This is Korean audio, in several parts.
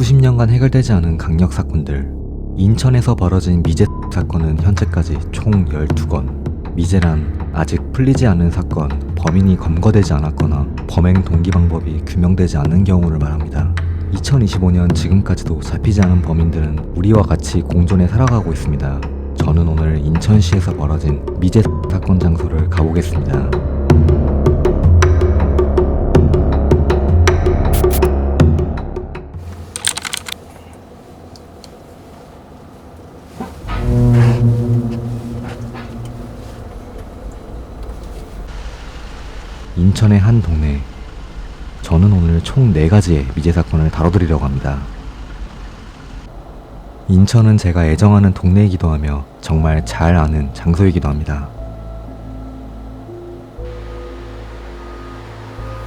수십 년간 해결되지 않은 강력 사건들. 인천에서 벌어진 미제 사건은 현재까지 총 12건. 미제란 아직 풀리지 않은 사건, 범인이 검거되지 않았거나 범행 동기 방법이 규명되지 않는 경우를 말합니다. 2025년 지금까지도 잡히지 않은 범인들은 우리와 같이 공존해 살아가고 있습니다. 저는 오늘 인천시에서 벌어진 미제 사건 장소를 가보겠습니다. 인천의 한 동네. 저는 오늘 총 4가지의 미제 사건을 다뤄드리려고 합니다. 인천은 제가 애정하는 동네이기도 하며 정말 잘 아는 장소이기도 합니다.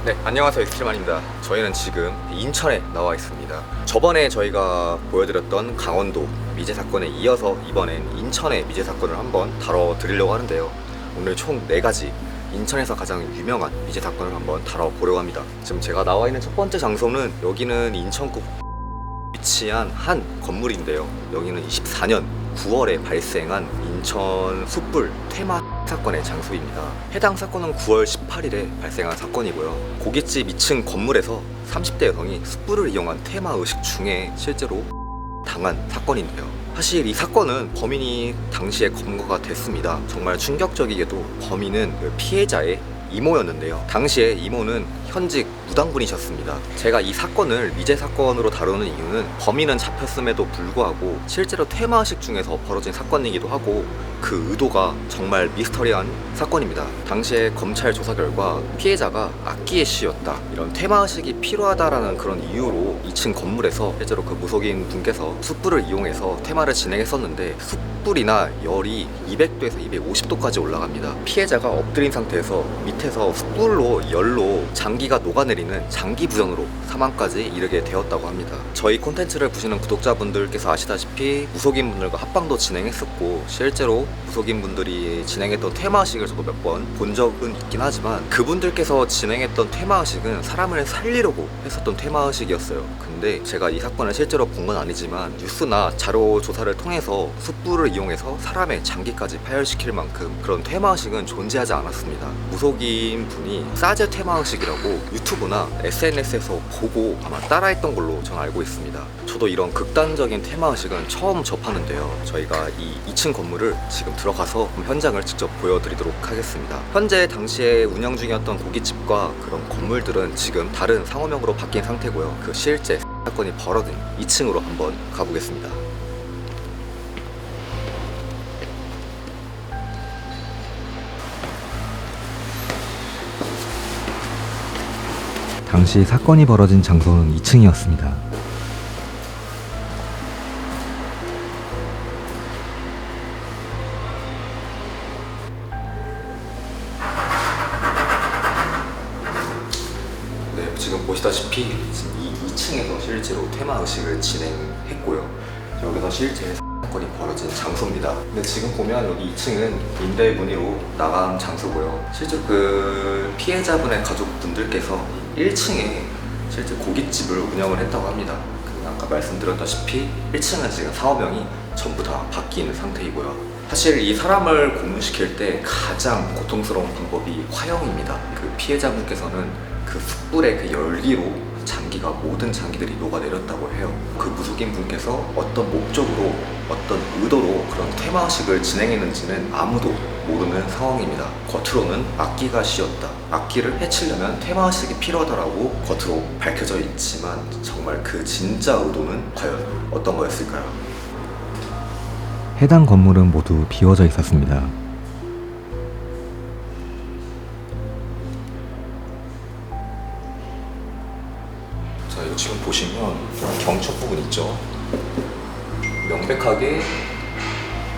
네, 안녕하세요. 익스트림만입니다. 저희는 지금 인천에 나와 있습니다. 저번에 저희가 보여드렸던 강원도 미제 사건에 이어서 이번엔 인천의 미제 사건을 한번 다뤄드리려고 하는데요. 오늘 총 4가지 인천에서 가장 유명한 미제 사건을 한번 다뤄보려고 합니다. 지금 제가 나와 있는 첫 번째 장소는 여기는 인천구 위치한 한 건물인데요. 여기는 24년 9월에 발생한 인천 숯불 테마 사건의 장소입니다. 해당 사건은 9월 18일에 발생한 사건이고요. 고깃집 2층 건물에서 30대 여성이 숯불을 이용한 테마 의식 중에 실제로 당한 사건인데요. 사실 이 사건은 범인이 당시에 검거가 됐습니다. 정말 충격적이게도 범인은 그 피해자의 이모였는데요. 당시에 이모는 현직 무당분이셨습니다. 제가 이 사건을 미제 사건으로 다루는 이유는 범인은 잡혔음에도 불구하고 실제로 테마식 중에서 벌어진 사건이기도 하고 그 의도가 정말 미스터리한 사건입니다. 당시에 검찰 조사 결과 피해자가 악기에 씌였다 이런 테마식이 필요하다라는 그런 이유로 2층 건물에서 실제로 그 무속인 분께서 숯불을 이용해서 테마를 진행했었는데 숯불이나 열이 200도에서 250도까지 올라갑니다. 피해자가 엎드린 상태에서 밑에서 숯불로 열로 장기가 녹아내리는 장기 부전으로 사망까지 이르게 되었다고 합니다. 저희 콘텐츠를 보시는 구독자분들께서 아시다시피 무속인 분들과 합방도 진행했었고 실제로 무속인 분들이 진행했던 테마식을 저도 몇 번 본 적은 있긴 하지만 그분들께서 진행했던 테마식은 사람을 살리려고 했었던 테마식이었어요. 근데 제가 이 사건을 실제로 본 건 아니지만 뉴스나 자료 조사를 통해서 숯불을 이용해서 사람의 장기까지 파열시킬 만큼 그런 테마식은 존재하지 않았습니다. 무속인 분이 사제 테마식이라고 유튜브나 SNS에서 보고 아마 따라했던 걸로 저는 알고 있습니다. 저도 이런 극단적인 테마식은 처음 접하는데요. 저희가 이 2층 건물을 지금 들어가서 현장을 직접 보여드리도록 하겠습니다. 현재 당시에 운영 중이었던 고깃집과 그런 건물들은 지금 다른 상호명으로 바뀐 상태고요. 그 실제 사건이 벌어진 2층으로 한번 가보겠습니다. 당시 사건이 벌어진 장소는 2층이었습니다. 지금 이 2층에서 실제로 테마 의식을 진행했고요. 여기서 실제 사건이 벌어진 장소입니다. 근데 지금 보면 여기 2층은 임대 문의로 나간 장소고요. 실제 그 피해자분의 가족분들께서 1층에 실제 고깃집을 운영을 했다고 합니다. 근데 아까 말씀드렸다시피 1층은 지금 사업명이 전부 다 바뀐 상태이고요. 사실 이 사람을 고문시킬 때 가장 고통스러운 방법이 화형입니다. 그 피해자분께서는 그 숯불의 그 열기로 장기가 모든 장기들이 녹아내렸다고 해요. 그 무속인 분께서 어떤 목적으로 어떤 의도로 그런 테마식을 진행했는지는 아무도 모르는 상황입니다. 겉으로는 악기가 씌었다. 악기를 해치려면 테마식이 필요하다라고 겉으로 밝혀져 있지만 정말 그 진짜 의도는 과연 어떤 거였을까요? 해당 건물은 모두 비워져 있었습니다. 지금 보시면 경첩 부분 있죠? 명백하게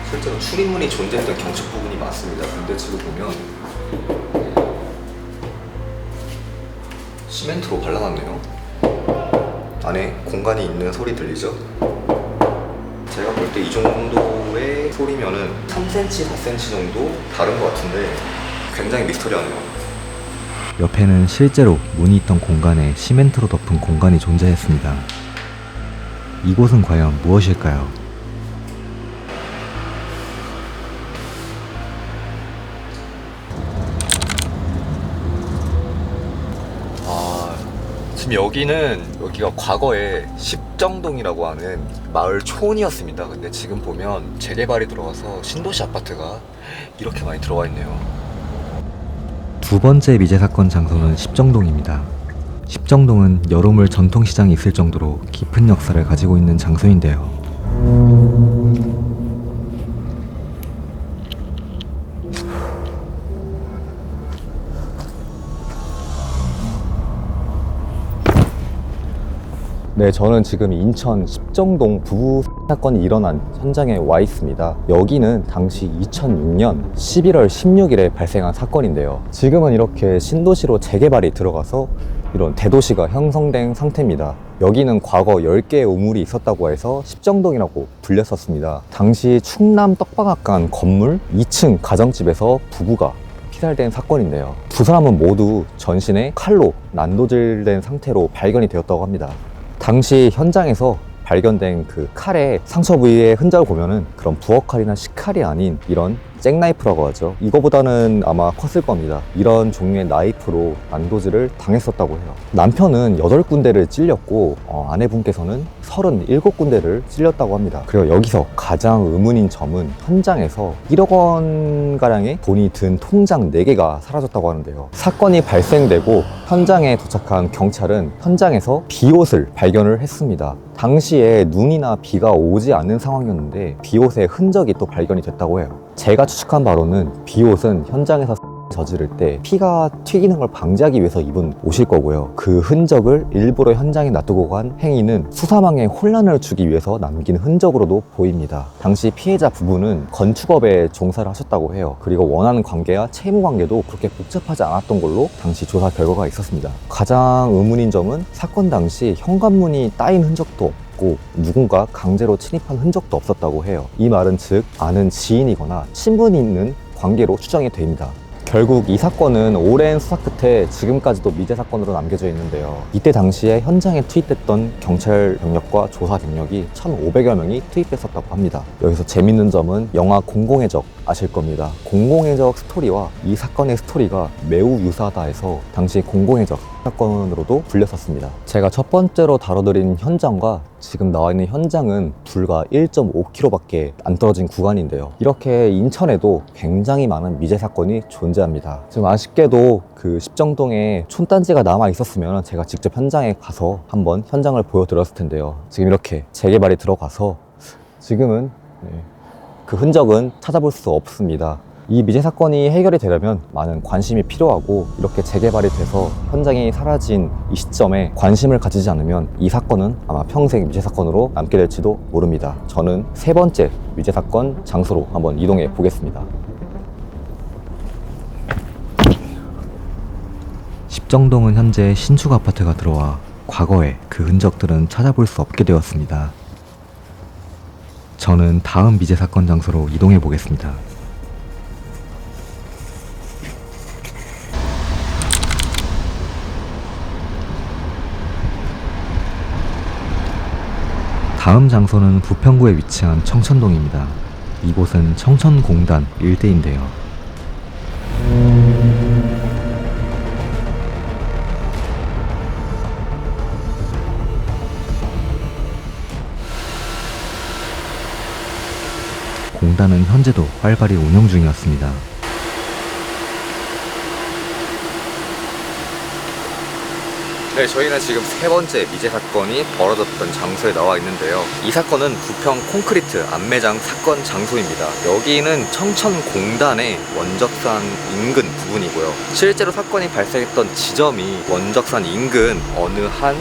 실제로 출입문이 존재했던 경첩 부분이 맞습니다. 근데 지금 보면 시멘트로 발라놨네요. 안에 공간이 있는 소리 들리죠? 제가 볼 때 이 정도의 소리면은 3cm, 4cm 정도 다른 것 같은데 굉장히 미스터리하네요. 옆에는 실제로 문이 있던 공간에 시멘트로 덮은 공간이 존재했습니다. 이곳은 과연 무엇일까요? 아, 지금 여기는 여기가 과거에 십정동이라고 하는 마을 촌이었습니다. 근데 지금 보면 재개발이 들어가서 신도시 아파트가 이렇게 많이 들어와 있네요. 두 번째 미제 사건 장소는 십정동입니다. 십정동은 여름을 전통시장이 있을 정도로 깊은 역사를 가지고 있는 장소인데요. 네, 저는 지금 인천 십정동 부부 사건이 일어난 현장에 와 있습니다. 여기는 당시 2006년 11월 16일에 발생한 사건인데요. 지금은 이렇게 신도시로 재개발이 들어가서 이런 대도시가 형성된 상태입니다. 여기는 과거 10개의 우물이 있었다고 해서 십정동이라고 불렸었습니다. 당시 충남 떡방앗간 건물 2층 가정집에서 부부가 피살된 사건인데요. 두 사람은 모두 전신에 칼로 난도질된 상태로 발견이 되었다고 합니다. 당시 현장에서 발견된 그 칼의 상처 부위의 흔적을 보면은 그런 부엌칼이나 식칼이 아닌 이런 잭나이프라고 하죠. 이거보다는 아마 컸을 겁니다. 이런 종류의 나이프로 난도질을 당했었다고 해요. 남편은 8군데를 찔렸고 어, 아내분께서는 37군데를 찔렸다고 합니다. 그리고 여기서 가장 의문인 점은 현장에서 1억 원가량의 돈이 든 통장 4개가 사라졌다고 하는데요. 사건이 발생되고 현장에 도착한 경찰은 현장에서 비옷을 발견을 했습니다. 당시에 눈이나 비가 오지 않는 상황이었는데 비옷의 흔적이 또 발견이 됐다고 해요. 제가 추측한 바로는 비옷은 현장에서 저지를 때 피가 튀기는 걸 방지하기 위해서 입은 옷일 거고요. 그 흔적을 일부러 현장에 놔두고 간 행위는 수사망에 혼란을 주기 위해서 남긴 흔적으로도 보입니다. 당시 피해자 부부는 건축업에 종사를 하셨다고 해요. 그리고 원하는 관계와 채무 관계도 그렇게 복잡하지 않았던 걸로 당시 조사 결과가 있었습니다. 가장 의문인 점은 사건 당시 현관문이 따인 흔적도 없고 누군가 강제로 침입한 흔적도 없었다고 해요. 이 말은 즉 아는 지인이거나 친분이 있는 관계로 추정이 됩니다. 결국 이 사건은 오랜 수사 끝에 지금까지도 미제 사건으로 남겨져 있는데요. 이때 당시에 현장에 투입됐던 경찰 병력과 조사 병력이 1,500여 명이 투입됐었다고 합니다. 여기서 재밌는 점은 영화 공공의 적 아실 겁니다. 공공의 적 스토리와 이 사건의 스토리가 매우 유사하다 해서 당시 공공의 적 사건으로도 불렸었습니다. 제가 첫 번째로 다뤄드린 현장과 지금 나와 있는 현장은 불과 1.5km밖에 안 떨어진 구간인데요. 이렇게 인천에도 굉장히 많은 미제 사건이 존재합니다. 지금 아쉽게도 그 십정동에 촌단지가 남아 있었으면 제가 직접 현장에 가서 한번 현장을 보여드렸을 텐데요. 지금 이렇게 재개발이 들어가서 지금은 네, 그 흔적은 찾아볼 수 없습니다. 이 미제 사건이 해결이 되려면 많은 관심이 필요하고 이렇게 재개발이 돼서 현장이 사라진 이 시점에 관심을 가지지 않으면 이 사건은 아마 평생 미제 사건으로 남게 될지도 모릅니다. 저는 세 번째 미제 사건 장소로 한번 이동해 보겠습니다. 십정동은 현재 신축 아파트가 들어와 과거에 그 흔적들은 찾아볼 수 없게 되었습니다. 저는 다음 미제 사건 장소로 이동해 보겠습니다. 다음 장소는 부평구에 위치한 청천동입니다. 이곳은 청천공단 일대인데요. 공단은 현재도 활발히 운영 중이었습니다. 네, 저희는 지금 세 번째 미제 사건이 벌어졌던 장소에 나와 있는데요. 이 사건은 부평 콘크리트 안매장 사건 장소입니다. 여기는 청천공단의 원적산 인근 부분이고요. 실제로 사건이 발생했던 지점이 원적산 인근 어느 한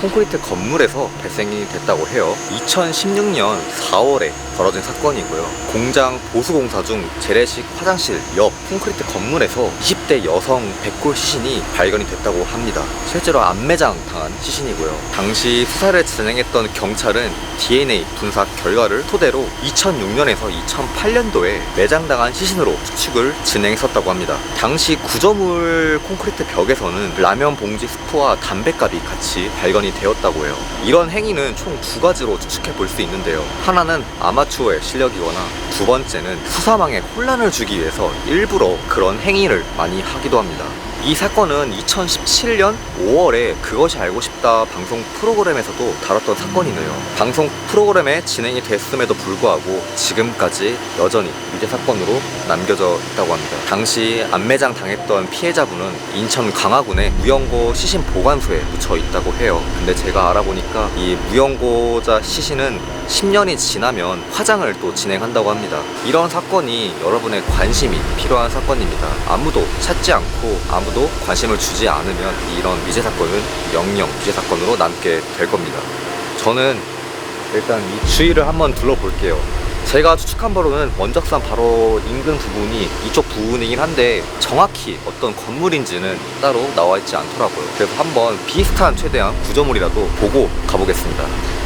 콘크리트 건물에서 발생이 됐다고 해요. 2016년 4월에 벌어진 사건이고요. 공장 보수공사 중 재래식 화장실 옆 콘크리트 건물에서 20대 여성 백골 시신이 발견이 됐다고 합니다. 실제로 안매장 당한 시신이고요. 당시 수사를 진행했던 경찰은 DNA 분석 결과를 토대로 2006년에서 2008년도에 매장당한 시신으로 추측을 진행했었다고 합니다. 당시 구조물 콘크리트 벽에서는 라면 봉지 스프와 담배값이 같이 발견이 되었다고 해요. 이런 행위는 총 두 가지로 추측해 볼 수 있는데요. 하나는 아마 추어의 실력이거나 두 번째는 수사망에 혼란을 주기 위해서 일부러 그런 행위를 많이 하기도 합니다. 이 사건은 2017년 5월에 그것이 알고 싶다 방송 프로그램에서도 다뤘던 사건이네요. 방송 프로그램에 진행이 됐음에도 불구하고 지금까지 여전히 미제 사건으로 남겨져 있다고 합니다. 당시 안매장 당했던 피해자분은 인천 강화군의 무영고 시신 보관소에 묻혀 있다고 해요. 근데 제가 알아보니까 이 무영고자 시신은 10년이 지나면 화장을 또 진행한다고 합니다. 이런 사건이 여러분의 관심이 필요한 사건입니다. 아무도 찾지 않고 아무도 관심을 주지 않으면 이런 미제 사건은 영영 미제 사건으로 남게 될 겁니다. 저는 일단 이 주위를 한번 둘러볼게요. 제가 추측한 바로는 원적산 바로 인근 부분이 이쪽 부분이긴 한데 정확히 어떤 건물인지는 따로 나와 있지 않더라고요. 그래서 한번 비슷한 최대한 구조물이라도 보고 가보겠습니다.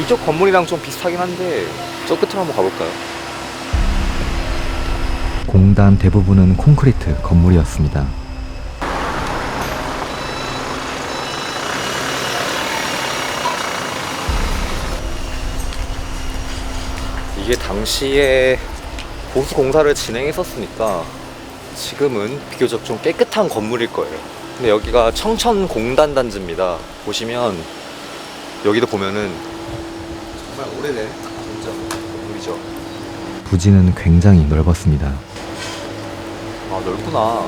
이쪽 건물이랑 좀 비슷하긴 한데 저 끝으로 한번 가볼까요? 공단 대부분은 콘크리트 건물이었습니다. 이게 당시에 보수 공사를 진행했었으니까 지금은 비교적 좀 깨끗한 건물일 거예요. 근데 여기가 청천 공단 단지입니다. 보시면 여기도 보면은 오래된 진짜 건물이죠. 부지는 굉장히 넓었습니다. 아 넓구나.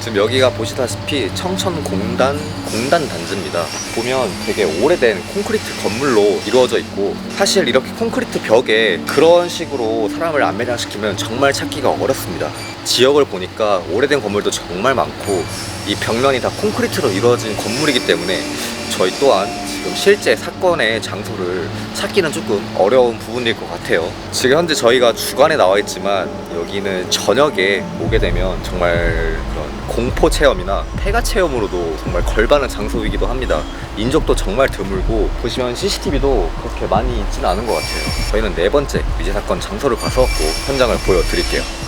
지금 여기가 보시다시피 청천 공단 공단 단지입니다. 보면 되게 오래된 콘크리트 건물로 이루어져 있고 사실 이렇게 콘크리트 벽에 그런 식으로 사람을 안매장시키면 정말 찾기가 어렵습니다. 지역을 보니까 오래된 건물도 정말 많고 이 벽면이 다 콘크리트로 이루어진 건물이기 때문에 저희 또한 지금 실제 사건의 장소를 찾기는 조금 어려운 부분일 것 같아요. 지금 현재 저희가 주간에 나와 있지만 여기는 저녁에 오게 되면 정말 그런 공포 체험이나 폐가 체험으로도 정말 걸반한 장소이기도 합니다. 인적도 정말 드물고 보시면 CCTV도 그렇게 많이 있지는 않은 것 같아요. 저희는 네 번째 미제 사건 장소를 가서 또 현장을 보여드릴게요.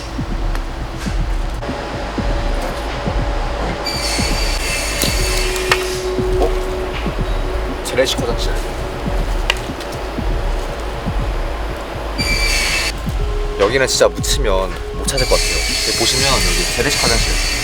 재래식 화장실. 여기는 진짜 묻히면 못 찾을 것 같아요. 보시면 여기 재래식 화장실.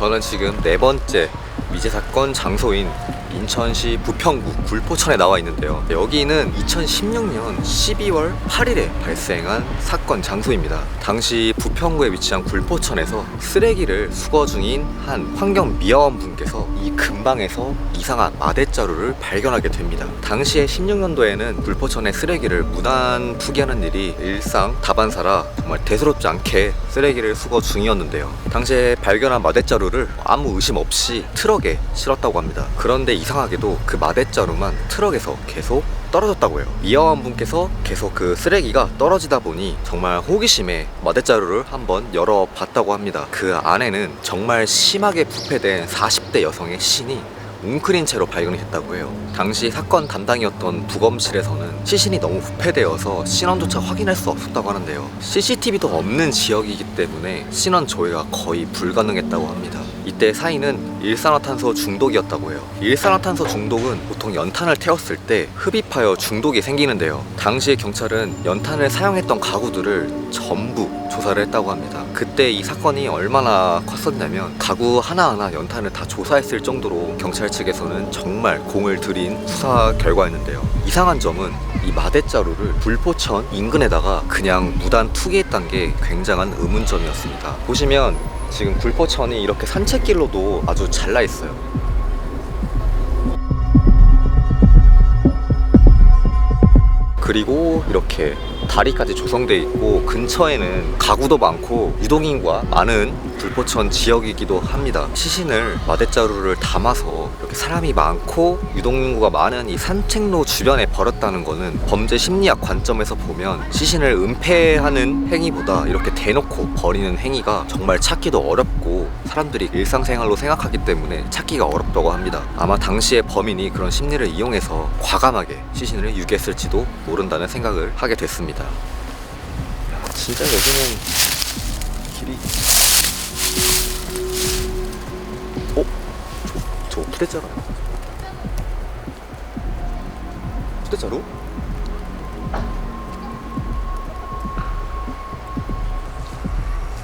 저는 지금 네 번째 미제 사건 장소인 인천시 부평구 굴포천에 나와 있는데요. 여기는 2016년 12월 8일에 발생한 사건 장소입니다. 당시 부평구에 위치한 굴포천에서 쓰레기를 수거 중인 한 환경미화원 분께서 이 근방에서 이상한 마대자루를 발견하게 됩니다. 당시에 16년도에는 굴포천의 쓰레기를 무단 투기하는 일이 일상 다반사라 정말 대수롭지 않게 쓰레기를 수거 중이었는데요. 당시에 발견한 마대자루를 아무 의심 없이 트럭에 실었다고 합니다. 그런데 이 상하게도 그 마대자루만 트럭에서 계속 떨어졌다고 해요. 이하원 분께서 계속 그 쓰레기가 떨어지다 보니 정말 호기심에 마대자루를 한번 열어봤다고 합니다. 그 안에는 정말 심하게 부패된 40대 여성의 신이 웅크린 채로 발견이 됐다고 해요. 당시 사건 담당이었던 부검실에서는 시신이 너무 부패되어서 신원조차 확인할 수 없었다고 하는데요. CCTV도 없는 지역이기 때문에 신원 조회가 거의 불가능했다고 합니다. 이때 사인은 일산화탄소 중독이었다고 해요. 일산화탄소 중독은 보통 연탄을 태웠을 때 흡입하여 중독이 생기는데요. 당시에 경찰은 연탄을 사용했던 가구들을 전부 조사를 했다고 합니다. 그때 이 사건이 얼마나 컸었냐면 가구 하나하나 연탄을 다 조사했을 정도로 경찰 측에서는 정말 공을 들인 수사 결과였는데요. 이상한 점은 이 마대자루를 불포천 인근에다가 그냥 무단 투기했다는 게 굉장한 의문점이었습니다. 보시면 지금 불포천이 이렇게 산책길로도 아주 잘 나 있어요. 그리고 이렇게 다리까지 조성돼 있고 근처에는 가구도 많고 유동인구가 많은 불포천 지역이기도 합니다. 시신을 마대자루를 담아서 이렇게 사람이 많고 유동인구가 많은 이 산책로 주변에 버렸다는 거는 범죄 심리학 관점에서 보면 시신을 은폐하는 행위보다 이렇게 대놓고 버리는 행위가 정말 찾기도 어렵고 사람들이 일상생활로 생각하기 때문에 찾기가 어렵다고 합니다. 아마 당시에 범인이 그런 심리를 이용해서 과감하게 시신을 유기했을지도 모른다는 생각을 하게 됐습니다. 야, 진짜 여기는 길이 어? 저, 저 푸대자루야 푸대자루?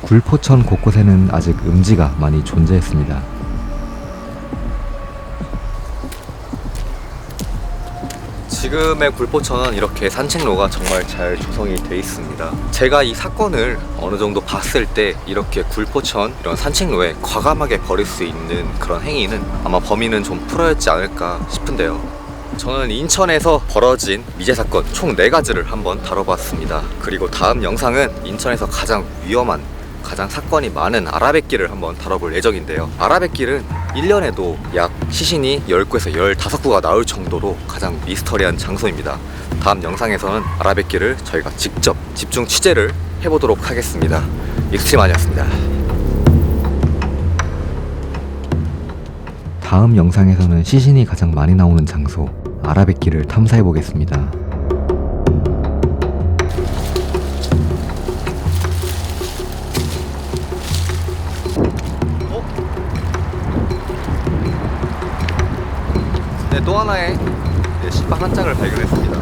굴포천 곳곳에는 아직 음지가 많이 존재했습니다. 지금의 굴포천은 이렇게 산책로가 정말 잘 조성이 돼 있습니다. 제가 이 사건을 어느 정도 봤을 때 이렇게 굴포천 이런 산책로에 과감하게 버릴 수 있는 그런 행위는 아마 범인은 좀 풀어였지 않을까 싶은데요. 저는 인천에서 벌어진 미제 사건 총 4가지를 한번 다뤄봤습니다. 그리고 다음 영상은 인천에서 가장 위험한 가장 사건이 많은 아라뱃길을 한번 다뤄볼 예정인데요. 아라뱃길은 1년에도 약 시신이 10구에서 15구가 나올 정도로 가장 미스터리한 장소입니다. 다음 영상에서는 아라뱃길을 저희가 직접 집중 취재를 해보도록 하겠습니다. 익스트림 아니었습니다. 다음 영상에서는 시신이 가장 많이 나오는 장소 아라뱃길을 탐사해 보겠습니다. 또 하나의 네, 신발 한 짝을 발견했습니다.